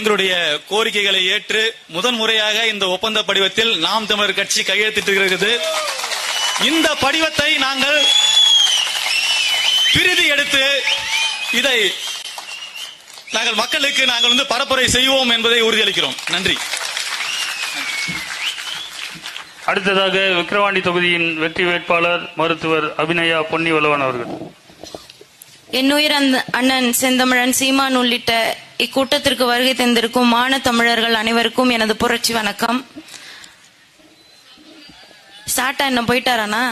எங்களுடைய கோரிக்கைகளை ஏற்று முதன்முறையாக இந்த ஒப்பந்த படிவத்தில் நாம் தமிழர் கட்சி கையெழுத்திட்டிருக்கிறது. இந்த படிவத்தை நாங்கள் பிரிதி எடுத்து இதை நாங்கள் மக்களுக்கு நாங்கள் வந்து பரப்புரை செய்வோம் என்பதை உறுதியளிக்கிறோம். நன்றி. அடுத்ததாக விக்கிரவாண்டி தொகுதியின் வெற்றி வேட்பாளர் மருத்துவர் அபிநயா பொன்னிவளவன் அவர்கள். என்னுயிர் அண்ணன் செந்தமிழன் சீமான் உள்ளிட்ட இக்கூட்டத்திற்கு வருகை தந்திருக்கும் மான தமிழர்கள் அனைவருக்கும் எனது புரட்சி வணக்கம். சாட்டா என்ன போயிட்டாரானா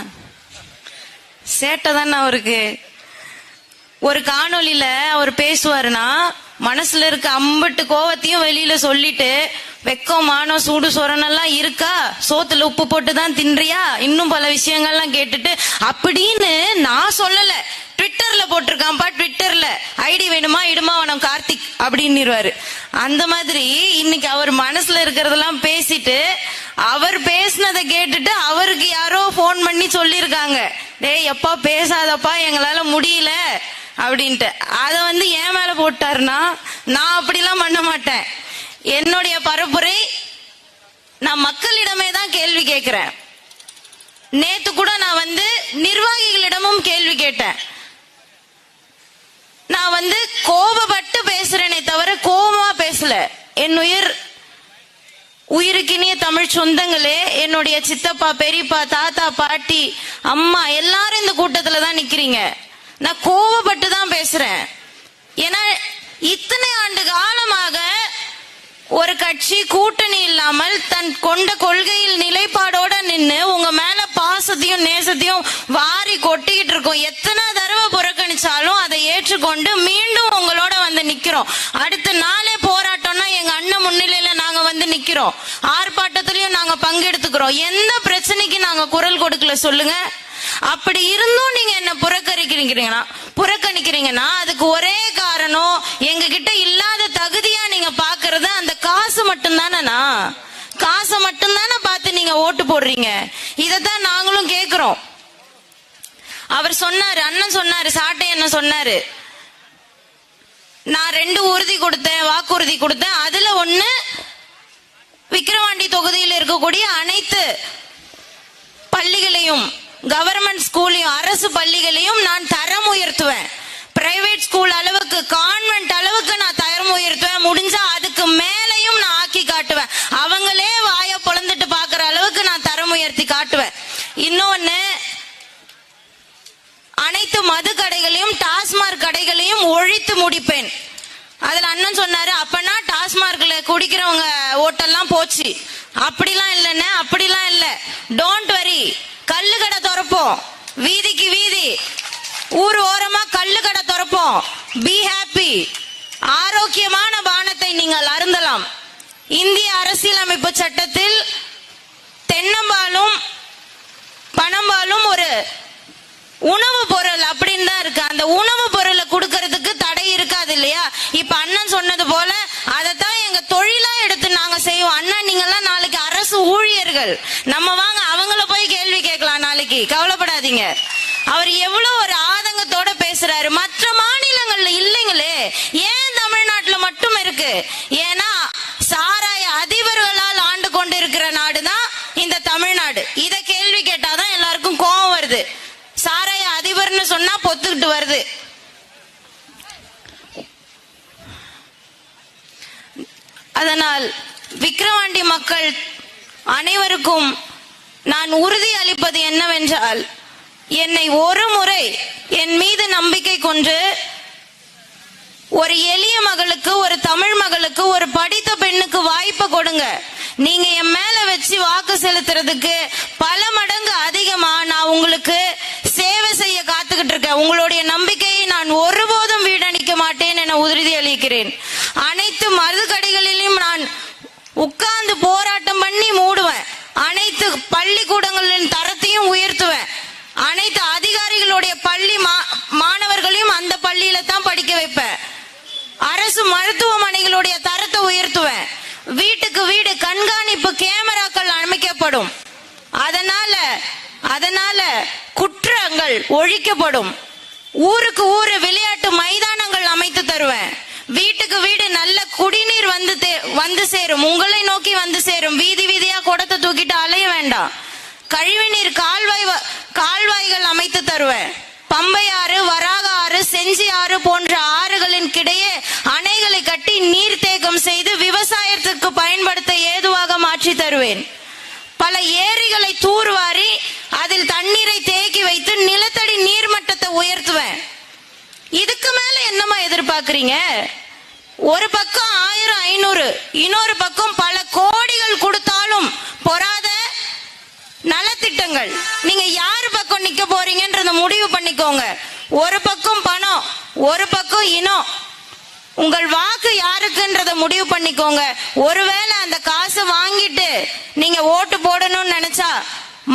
சேட்டை தானே அவருக்கு. ஒரு காணொலியில அவர் பேசுவாருன்னா மனசுல இருக்க அம்பட்டு கோவத்தையும் வெளியில சொல்லிட்டு வெக்கம் மானம் சூடு சொரணெல்லாம் இருக்கா? சோத்துல உப்பு போட்டு தான் தின்றியா? இன்னும் பல விஷயங்கள்லாம் கேட்டுட்டு அப்படின்னு நான் சொல்லல. போட்டிருக்கான்ப்பா போட்டிருக்கான்பா ட்விட்டர்ல. ஐடி வேணுமா இடுமா வனம் கார்த்திக் அப்படின்னுருவாரு. அந்த மாதிரி இன்னைக்கு அவர் மனசுல இருக்கிறதெல்லாம் பேசிட்டு அவர் பேசினதை கேட்டுட்டு அவருக்கு யாரோ ஃபோன் பண்ணி சொல்லியிருக்காங்க. டேய் எப்பா பேசாதப்பா எங்களால முடியல அப்படின்ட்டு. அதை வந்து ஏன் மேல போட்டாருன்னா நான் அப்படிலாம் பண்ண மாட்டேன். என்னுடைய பரப்புரை நான் மக்களிடமே தான் கேள்வி கேட்கிறேன் நேத்து கூட நான் வந்து நிர்வாகிகளிடமும் கேள்வி கேட்டேன். நான் வந்து கோபப்பட்டு பேசுறேனே தவிர கோபமா பேசல. என் உயிர் உயிருக்கினிய தமிழ் சொந்தங்களே என்னுடைய சித்தப்பா பெரியப்பா தாத்தா பாட்டி அம்மா எல்லாரும் இந்த கூட்டத்துல தான் நிக்கிறீங்க. நான் கோவப்பட்டு தான் பேசுறேன். ஏன்னா இத்தனை ஆண்டு காலமாக ஒரு கட்சி கூட்டணி இல்லாமல் தன் கொண்ட கொள்கையில் நிலைப்பாடோட நின்று உங்க மேல பாசத்தையும் நேசத்தையும் வாரி கொட்டிக்கிட்டு இருக்கோம். எத்தனை புறக்கணிச்சாலும் அதை ஏற்றுக்கொண்டு மீண்டும் உங்களோட வந்து நிக்கிறோம். அடுத்த நாளே போராட்டம்னா எங்க அண்ணன் முன்னிலையில நாங்க வந்து நிக்கிறோம். ஆர்ப்பாட்டத்திலயும் நாங்க பங்கெடுத்துக்கிறோம். எந்த பிரச்சனைக்கு நாங்க குரல் கொடுக்கல சொல்லுங்க. அப்படி இருந்தும் நீங்க என்ன புறக்கணிக்கிறீங்கன்னா புறக்கணிக்கிறீங்கன்னா அதுக்கு ஒரே காரணம் எங்க கிட்ட இல்லாத தகுதியா நீங்க பாக்குறது அந்த காசு மட்டும்தானா காசை மட்டும்தானே பார்த்து நீங்க ஓட்டு போடுறீங்க. இதைத்தான் நாங்களும் கேக்குறோம். அவர் சொன்னாரு அண்ணன் சொன்னாரு சாட்டை என்ன சொன்னாரு. நான் ரெண்டு உறுதி கொடுத்தேன் வாக்குறுதி கொடுத்தேன். அதுல ஒண்ணு விக்கிரவாண்டி தொகுதியில் இருக்கக்கூடிய அனைத்து பள்ளிகளையும் கவர்மெண்ட் ஸ்கூலையும் அரசு பள்ளிகளையும் நான் தரம் உயர்த்துவேன். பிரைவேட் ஸ்கூல் அளவுக்கு கான்வென்ட் அளவுக்கு நான் தரம் உயர்த்துவேன். முடிஞ்சா அதுக்கு மேலையும் நான் ஆக்கி காட்டுவேன். அவங்களே வாய பொழந்துட்டு பாக்குற அளவுக்கு நான் தரம் உயர்த்தி காட்டுவேன். இன்னொன்னு அனைத்து மது கடைகளையும் டாஸ்மாக் கடைகளையும் ஒழித்து முடிப்பேன். அதுல அண்ணன் சொன்னாரு அப்பனா டாஸ்மார்க்ல குடிக்கிறவங்க ஓட்டெல்லாம் போச்சு. அப்படிலாம் இல்லைன்னு அப்படிலாம் இல்ல. டோன்ட் வரி கல்லு கடை திறப்போம். வீதிக்கு வீதி. ஊர் ஓரமா கல்லு கடை திறப்போம். பி ஹாப்பி ஆரோக்கியமான பானத்தை நீங்கள் அருந்தலாம். இந்திய அரசியலமைப்பு சட்டத்தில் தென்னம்பாலும் பணம்பாலும் ஒரு உணவு பொருள் அப்படின்னு தான் இருக்கு. அந்த உணவு பொருளை கொடுக்கறதுக்கு தடை இருக்காது இல்லையா? இப்ப அண்ணன் சொன்னது போல அதைத்தான் எங்க தொழிலா எடுத்து நாங்க செய்வோம். அண்ணன் நீங்க எல்லாம் நாளைக்கு அரசு ஊழியர்கள். நம்ம வாங்க அவங்கள போய் கேள்வி கேட்கலாம் நாளைக்கு. கவலைப்படாதீங்க. அவர் எவ்வளவு ஒரு ஆதங்கத்தோட பேசுறாரு. மற்ற மாநிலங்கள்ல இல்லைங்களே ஏன் தமிழ்நாட்டுல மட்டும் இருக்கு? ஏன்னா சாராய அதிபர்களால் ஆண்டு கொண்டு இருக்கிற நாடுதான் இந்த தமிழ்நாடு இத கேள்வி கேட்டாதான் எல்லாருக்கும் கோவம் வருது சாராய அதிபர்னு சொன்னா பொத்துக்கிட்டு வருது. அதனால் விக்கிரவாண்டி மக்கள் அனைவருக்கும் நான் உறுதி அளிப்பது என்னவென்றால் என்னை ஒரு முறை என் மீது நம்பிக்கை கொண்டு ஒரு எளிய மகளுக்கு ஒரு தமிழ் மகளுக்கு ஒரு படித்த பெண்ணுக்கு வாய்ப்பு கொடுங்க. நீங்க என் மேல வச்சு வாக்கு செலுத்துறதுக்கு பல மடங்கு அதிகமா நான் உங்களுக்கு உங்களுடைய நம்பிக்கையை நான் ஒருபோதும் வீடணிக்க மாட்டேன் என உறுதி அளிக்கிறேன். அனைத்து மருது கடைகளிலும் நான் உட்கார்ந்து போராட்டம் பண்ணி மூடுவேன். அனைத்து பள்ளிக்கூடங்களின் தரத்தையும் உயர்த்துவேன். அனைத்து அதிகாரிகளுடைய பள்ளி மா- மாணவர்களையும் அந்த பள்ளியில தான் படிக்க வைப்பேன். அரசு மருத்துவமனைகளுடைய தரத்தை உயர்த்துவேன். வீட்டுக்கு வீடு கண்காணிப்பு கேமராக்கள் அமைக்கப்படும். அதனால அதனால குற்றங்கள் ஒழிக்கப்படும். ஊருக்கு ஊரு விளையாட்டு மைதானங்கள் அமைத்து தருவேன். வீட்டுக்கு வீடு நல்ல குடிநீர் வந்து தே- வந்து சேரும். உங்களை நோக்கி வந்து சேரும். வீதி வீதியா குடத்தை தூக்கிட்டு அலைய வேண்டாம். கழிவுநீர் கால்வாய் வ- கால்வாய்கள் அமைத்து தருவேன். பம்பை ஆறு வராக ஆறு செஞ்சி ஆறு போன்ற ஆறுகளின் கிடையே அணைகளை கட்டி நீர்த்தேக்கம் செய்து விவசாயத்திற்கு பயன்படுத்த ஏதுவாக மாற்றி தருவேன். பல ஏரிகளை தூர்வாரி நீர்மட்டத்தை உயர்த்துவேன். இதுக்கு மேல என்னமா எதிர்பார்க்கறீங்க? ஒரு பக்கம் ஆயிரம் ஐநூறு இன்னொரு பக்கம் பல கோடிகள் கொடுத்தாலும் பொறாத நலத்திட்டங்கள். நீங்க யாரு பக்கம் நிக்க போறீங்கன்றத முடிவு பண்ணிக்கோங்க. ஒரு பக்கம் பணம் ஒரு பக்கம் இனம். உங்கள் வாக்கு யாருக்குன்றத முடிவு பண்ணிக்கோங்க. ஒருவேளை அந்த காசு வாங்கிட்டு நீங்க ஓட்டு போடணும்னு நினைச்சா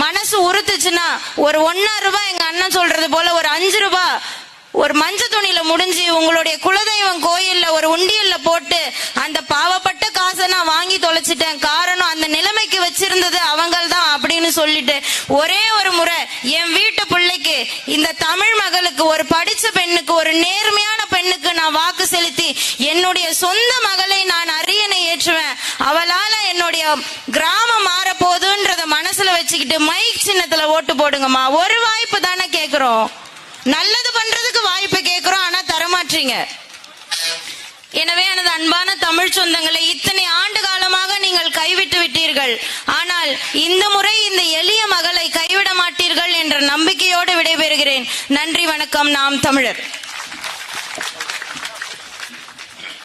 மனசு உறுத்துச்சுன்னா ஒரு ஒன்னா ரூபாய் எங்க அண்ணன் சொல்றது போல ஒரு அஞ்சு ரூபாய் ஒரு மஞ்சள் துணியில முடிஞ்சு உங்களுடைய குலதெய்வம் கோயில்ல ஒரு உண்டியல்ல போட்டு அந்த பாவப்பட்ட காசை நான் வாங்கி தொலைச்சிட்டேன். காரணம் அந்த நிலைமைக்கு வச்சிருந்தது அவங்கள் தான் அப்படின்னு சொல்லிட்டு ஒரே ஒரு முறை என் வீட்டு பிள்ளைக்கு இந்த தமிழ் மகளுக்கு ஒரு படிச்ச பெண்ணுக்கு ஒரு நேர்மையான பெண்ணுக்கு நான் வாக்கு செலுத்தி என்னுடைய சொந்த மகளை நான் அரியணை ஏற்றுவேன். கிராமம் மாற போகுதுன்றத மனசுல வச்சுக்கிட்டு மைக் சின்னத்துல ஓட்டு போடுங்கம்மா. ஒரு வாய்ப்பு தானே கேக்குறோம். நல்லது பண்றதுக்கு வாய்ப்பு கேக்குறோம் ஆனா தரமாட்டீங்க. எனவே எனது அன்பான தமிழ் சொந்தங்களை இத்தனை ஆண்டு காலமாக நீங்கள் கைவிட்டு விட்டீர்கள். ஆனால் இந்த முறை இந்த எளிய மகளை கைவிட மாட்டீர்கள் என்ற நம்பிக்கையோடு விடைபெறுகிறேன். நன்றி வணக்கம். நாம் தமிழர்.